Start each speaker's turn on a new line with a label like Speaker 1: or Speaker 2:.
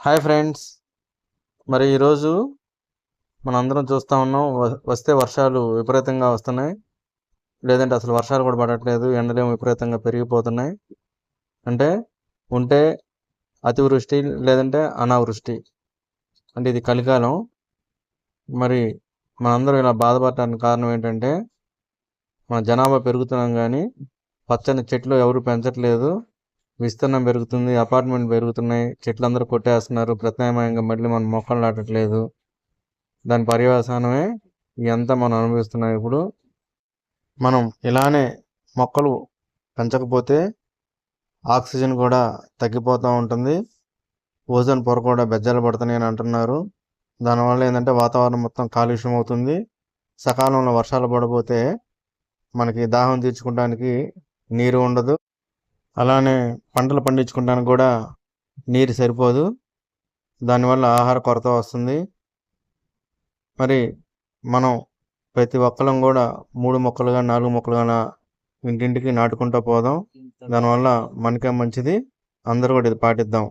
Speaker 1: Hi friends. మరి ఈరోజు మనందరం చూస్తూ ఉన్నాం వస్తే వర్షాలు విపరీతంగా వస్తున్నాయి. లేదంటే అసలు వర్షాలు కూడా పడట్లేదు ఎండలేమో విపరీతంగా పెరిగిపోతున్నాయి. అంటే ఉంటే అతివృష్టి లేదంటే అనావృష్టి. అంటే ఇది కలికాలం. మరి మనందరం ఇలా బాధపడటానికి కారణం ఏంటంటే మన జనాభా పెరుగుతున్నాం కానీ పచ్చని చెట్లు ఎవరు పెంచట్లేదు. విస్తీర్ణం పెరుగుతుంది అపార్ట్మెంట్ పెరుగుతున్నాయి చెట్లు అందరూ కొట్టేస్తున్నారు. ప్రత్యామ్నాయంగా మళ్ళీ మనం మొక్కలు నాటట్లేదు. దాని పర్యవసానమే ఇదంతా మనం అనుభవిస్తున్నాం. ఇప్పుడు మనం ఇలానే మొక్కలు పెంచకపోతే ఆక్సిజన్ కూడా తగ్గిపోతూ ఉంటుంది. ఓజోన్ పొర కూడా బెజ్జలు పడుతున్నాయి అని అంటున్నారు. దానివల్ల ఏంటంటే వాతావరణం మొత్తం కాలుష్యం అవుతుంది. సకాలంలో వర్షాలు పడబోతే మనకి దాహం తీర్చుకోవడానికి నీరు ఉండదు. అలానే పంటలు పండించుకోవడానికి కూడా నీరు సరిపోదు. దానివల్ల ఆహార కొరత వస్తుంది. మరి మనం ప్రతి ఒక్కరం కూడా మూడు మొక్కలుగా నాలుగు మొక్కలుగా ఇంటింటికి నాటుకుంటూ పోదాం. దానివల్ల మనకే మంచిది. అందరూ కూడా ఇది పాటిద్దాం.